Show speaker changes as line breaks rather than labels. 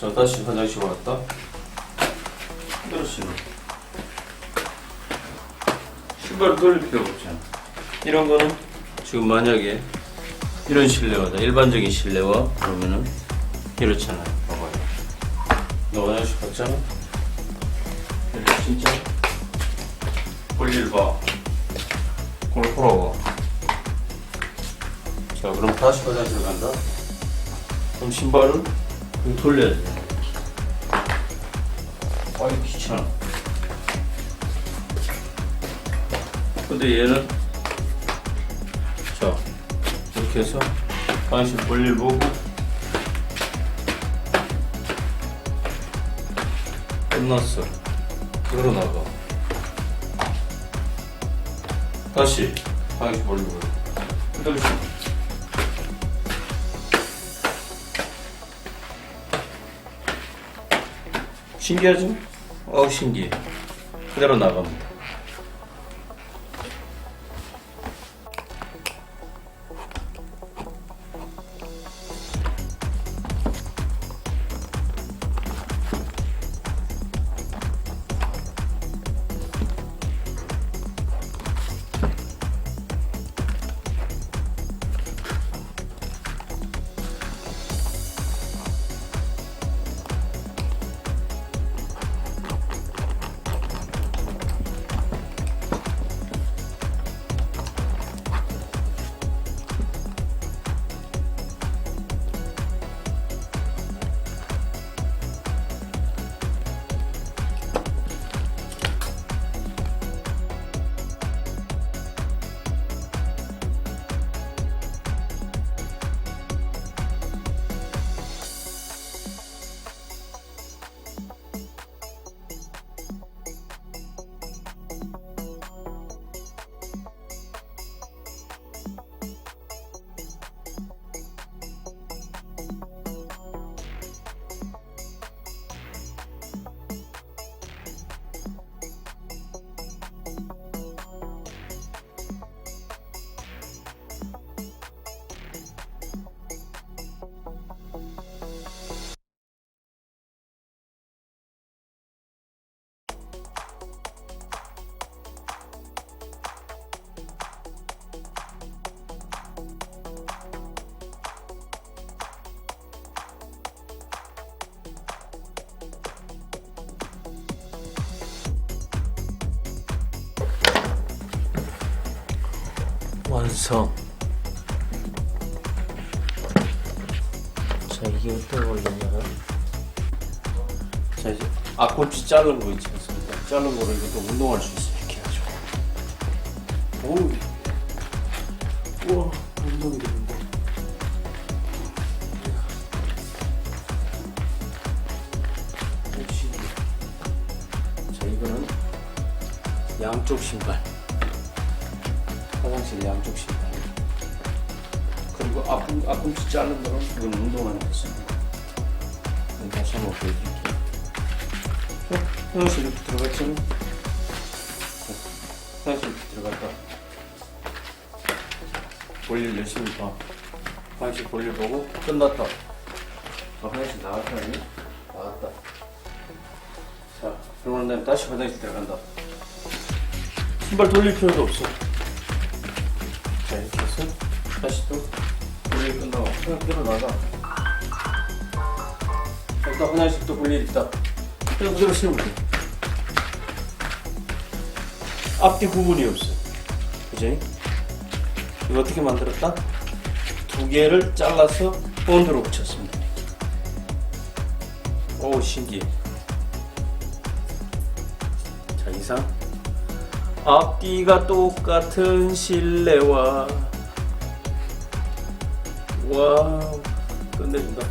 자 다시 화장실 왔다. 신어 신발 돌릴 필요가 없잖아 이런 거는 지금 만약에 이런 실내화다. 일반적인 실내화 그러면은 이렇잖아요. 봐봐요. 너 화장실 갔잖아? 이렇게 진짜? 볼일 봐. 그걸 보라고 자 그럼 다시 화장실 간다. 그럼 이렇게 돌려야 돼. 아이 귀찮아. 근데 얘는 자 이렇게 해서 볼일 보고 끝났어. 들어 나가. 다시 보고. 그대로 신 신기하죠? 어우 신기해 그대로 나갑니다 완성. 자 이게 어떻게 걸리냐면 자 이제 앞꿈치 자른 거 있지 않습니까? 자른 거를 이것도 운동할 수 있어 이렇게 해가지고. 오우. 우와 운동이 되는데. 자 이거는 양쪽 신발 화장실 양쪽 신발 그리고 앞꿈, 앞꿈치 자른 거는 이건 운동하는 거습니다. 다시 한번 보여드릴게요 어? 화장실 이렇게 자, 화장실 이렇게 들어갔다. 볼일 열심히 봐. 화장실 볼일 보고 끝났다. 아, 화장실 나갔다? 나갔다. 자 그러고 난 다시 화장실 들어간다. 신발 돌릴 필요도 없어 자 이렇게 해서 다시 또 볼일 끝나고 그냥 그대로 나가. 일단 화장실 또 볼일 있다. 그냥 그대로 신으면 돼. 앞뒤 구분이 없어 그지? 이거 어떻게 만들었다? 두 개를 잘라서 본드로 붙였습니다. 오 신기해. 자 이상 앞뒤가 똑같은 실내화 와우. 끝내준다